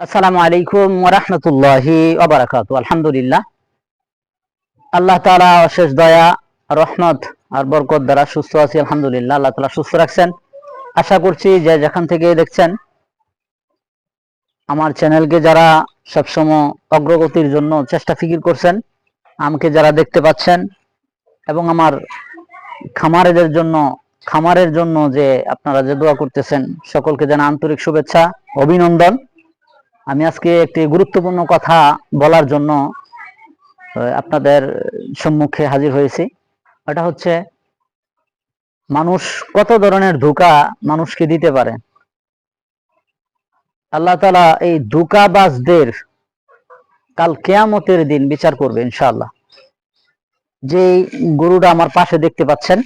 আসসালামু আলাইকুম ওরহমতুল্লাহি ওবরাকাত আলহামদুলিল্লাহ। আল্লাহ তালা অশেষ দয়া, রহমত আর বরকত দ্বারা সুস্থ আছি, আলহামদুলিল্লাহ। আল্লাহ তালা সুস্থ রাখছেন। আশা করছি যে যেখান থেকে দেখছেন, আমার চ্যানেলকে যারা সবসময় অগ্রগতির জন্য চেষ্টা ফিকির করছেন, আমাকে যারা দেখতে পাচ্ছেন এবং আমার খামারেদের জন্য, খামারের জন্য যে আপনারা যে দোয়া করতেছেন, সকলকে যেন আন্তরিক শুভেচ্ছা, অভিনন্দন। আমি আজকে একটি গুরুত্বপূর্ণ কথা বলার জন্য আপনাদের সম্মুখে হাজির হয়েছি। এটা হচ্ছে, মানুষ কত ধরনের ধোঁকা মানুষকে দিতে পারে? আল্লাহ তালা এই ধোঁকাবাজদের কাল কেয়ামতের দিন বিচার করবে, ইনশাআল্লাহ। যে গরুটা আমার পাশে দেখতে পাচ্ছেন,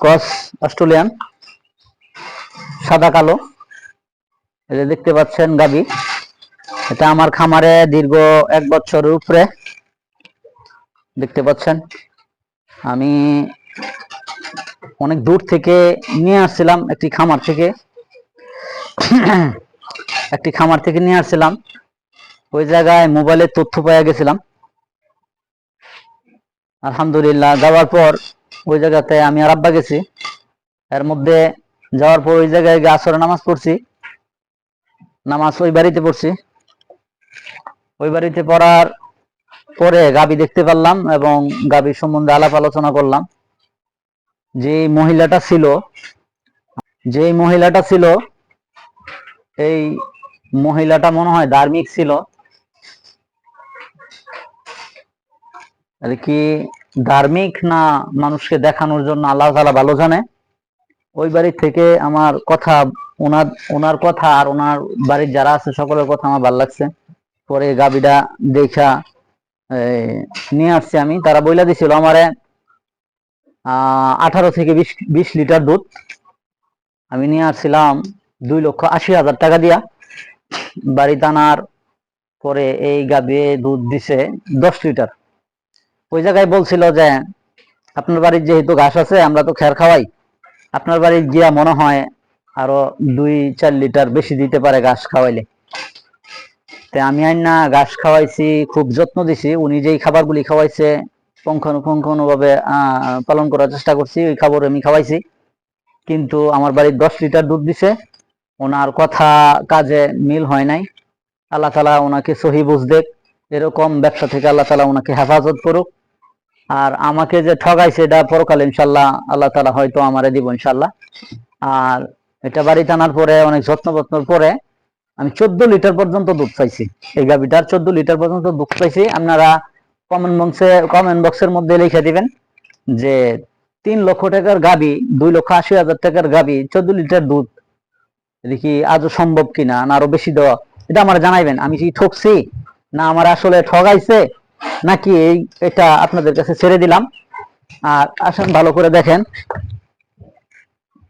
ক্রস অস্ট্রেলিয়ান, সাদা কালো। যে দেখতে পাচ্ছেন গাবি, এটা আমার খামারে দীর্ঘ এক বছরের উপরে। দেখতে পাচ্ছেন, আমি অনেক দূর থেকে নিয়ে আসছিলাম একটি খামার থেকে। একটি খামার থেকে নিয়ে আসছিলাম। ওই জায়গায় মোবাইলের তথ্য পাওয়া গেছিলাম। আলহামদুলিল্লাহ, যাওয়ার পর ওই জায়গাতে আমি আর আব্বা গেছি। এর মধ্যে যাওয়ার পর ওই জায়গায় গিয়ে আসরে নামাজ পড়ছি। নামাজ ওই বাড়িতে পড়ছি। ওই বাড়িতে পড়ার পরে গাবি দেখতে পারলাম এবং গাবি সম্বন্ধে আলাপ আলোচনা করলাম। যে মহিলাটা ছিল যে মহিলাটা ছিল, এই মহিলাটা মনে হয় ধার্মিক ছিল। আর কি ধার্মিক না মানুষকে দেখানোর জন্য আল্লাহ তাআলা ভালো জানে। ওই বাড়ি থেকে আমার কথা ওনার ওনার কথা আর ওনার বাড়ির যারা আছে সকলের কথা আমার ভালো লাগছে। পরে গাবিটা দেখা নিয়ে আসছি আমি। তারা বইলা দিছিল আমারে আঠারো থেকে বিশ বিশ লিটার দুধ। আমি নিয়ে আসছিলাম দুই লক্ষ আশি হাজার টাকা দিয়া। বাড়িতে আনার পরে এই গাবে দুধ দিছে দশ লিটার। ওই জায়গায় বলছিল যে, আপনার বাড়ির যেহেতু ঘাস আছে, আমরা তো খের খাওয়াই। আপনার বাড়ির গিয়া মনে হয় আরও দুই চার লিটার বেশি দিতে পারে ঘাস খাওয়াইলে। তে আমি আইন না ঘাস খাওয়াইছি, খুব যত্ন দিছি। উনি যেই খাবারগুলি খাওয়াইছে পুঙ্খানুপুঙ্খানু ভাবে পালন করার চেষ্টা করছি, ওই খাবার আমি খাওয়াইছি। কিন্তু আমার বাড়ির দশ লিটার দুধ দিছে। ওনার কথা কাজে মিল হয় নাই। আল্লাহ তালা ওনাকে সহি বুঝদেক এরকম ব্যবসা থেকে আল্লাহ তালা ওনাকে হেফাজত করুক। আর আমাকে যে ঠগাইছে, এটা পরকাল ইনশাল্লাহ আল্লাহ তালা হয়তো আমারে দিব ইনশাল্লাহ আর এটা বাড়ি টানার পরে অনেক যত্ন যত্নর পরে আমি চোদ্দ লিটার পর্যন্ত দুধ পাইছি। এই গাভিটার চোদ্দ লিটার পর্যন্ত দুধ পাইছি। আপনারা কমেন্ট বক্সে কমেন্ট বক্সের মধ্যে লিখে দিবেন যে তিন লক্ষ টাকার গাবি দুই লক্ষ আশি হাজার টাকার গাবি চোদ্দ লিটার দুধ দেখি আজও সম্ভব কিনা? না আরও বেশি দেওয়া এটা আমার জানাইবেন। আমি কি ঠকছি? না, আমার আসলে ঠগাইছে? নাকি এটা আপনাদের কাছে ছেড়ে দিলাম। আর আসেন, ভালো করে দেখেন।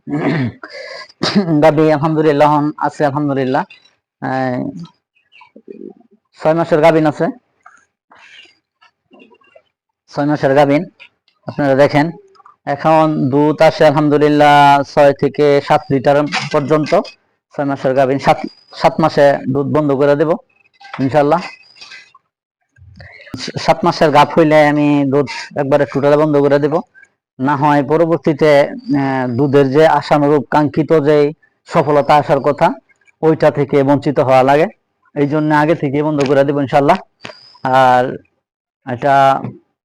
গাবি, আলহামদুলিল্লাহ এখন আছে, আলহামদুলিল্লাহ। ছয় মাসের গাবিন আছে। ছয় মাসের গাবিন, আপনারা দেখেন। এখন দুধ আসে, আলহামদুলিল্লাহ, ছয় থেকে সাত লিটার পর্যন্ত। ছয় মাসের গাবিন, সাত সাত মাসে দুধ বন্ধ করে দেব ইনশাল্লাহ সাত মাসের গাপ হইলে আমি দুধ একবারে টোটালে বন্ধ করে দেব। না হয় পরবর্তীতে দুধের যে আশানুরূপ কাঙ্ক্ষিত যে সফলতা আসার কথা, ওইটা থেকে বঞ্চিত হওয়া লাগে। এই জন্য আগে থেকে বন্ধ করে দেবো ইনশাল্লাহ আর এটা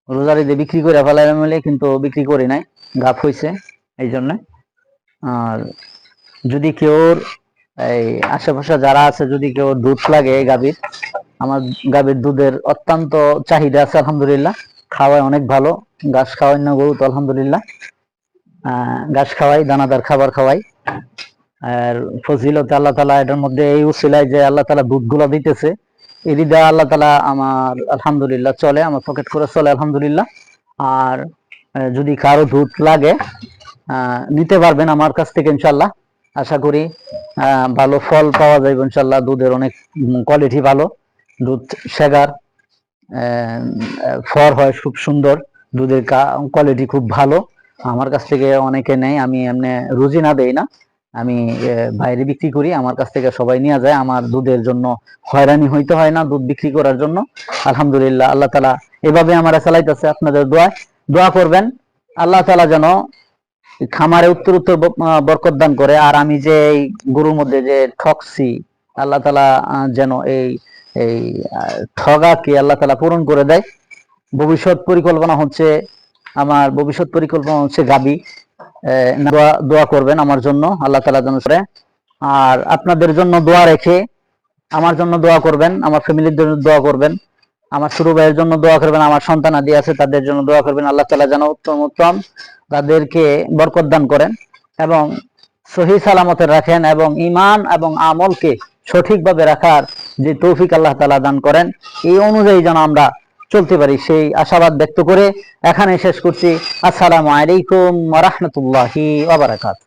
রোজারিতে বিক্রি করে ফেলাই মিলে কিন্তু বিক্রি করি নাই গাপ হয়েছে এই জন্য। আর যদি কেউ এই আশেপাশে যারা আছে, যদি কেউ দুধ লাগে গাভীর, আমার গাভীর দুধের অত্যন্ত চাহিদা আছে, আলহামদুলিল্লাহ। খাওয়ায় অনেক ভালো। ঘাস খাওয়াই না গরু তো আলহামদুলিল্লাহ। ঘাস খাওয়াই, দানাদার খাবার খাওয়াই। আর ফজিলত আল্লাহ তালা এটার মধ্যে এই উসিলায় যে আল্লাহ তালা দুধগুলা দিতেছে, এটি দেওয়া আল্লাহ তালা আমার আলহামদুলিল্লাহ চলে, আমার পকেট করে চলে আলহামদুলিল্লাহ। আর যদি কারও দুধ লাগে নিতে পারবেন আমার কাছ থেকে ইনশাল্লাহ আশা করি ভালো ফল পাওয়া যাবে ইনশাল্লাহ দুধের অনেক কোয়ালিটি ভালো। দুধ সেগার। ফর হয়, খুব সুন্দর। দুধের কোয়ালিটি খুব ভালো। আমার কাছ থেকে অনেকে নেই আমি এমনি রুজি না দেই না। আমি বাইরে বিক্রি করি, আমার কাছ থেকে সবাই নিয়ে যায়। আমার দুধের জন্য হয়রানি হইতে হয় না দুধ বিক্রি করার জন্য। আলহামদুলিল্লাহ, আল্লাহ তালা এভাবে আমার চালাইতেছে। আপনাদের দোয়া দোয়া করবেন। আল্লাহ তালা যেন খামারে উত্তর উত্তর বরকত দান করে। আর আমি যে এই গরুর মধ্যে যে ঠকছি, আল্লাহ তালা যেন এই এই ঠগাকে আল্লাহ তালা পূরণ করে দেয়। ভবিষ্যৎ পরিকল্পনা হচ্ছে আমার ভবিষ্যৎ পরিকল্পনা হচ্ছে গাবি। দোয়া দোয়া করবেন আমার জন্য, আল্লাহ তালা যেন আর আপনাদের জন্য দোয়া রেখে আমার জন্য দোয়া করবেন, আমার ফ্যামিলির জন্য দোয়া করবেন, আমার ছোট ভাইয়ের জন্য দোয়া করবেন, আমার সন্তান আদি আছে, তাদের জন্য দোয়া করবেন, আল্লাহ তালা যেন উত্তম উত্তম তাদেরকে বরকত দান করেন এবং সহি সালামতে রাখেন এবং ইমান এবং আমলকে সঠিকভাবে রাখার যে তৌফিক আল্লাহ তালা দান করেন, এই অনুযায়ী যেন আমরা চলতে পারি। সেই আশাবাদ ব্যক্ত করে এখানে শেষ করছি। আসসালামু আলাইকুম রহমতুল্লাহি বারাকাতুহু।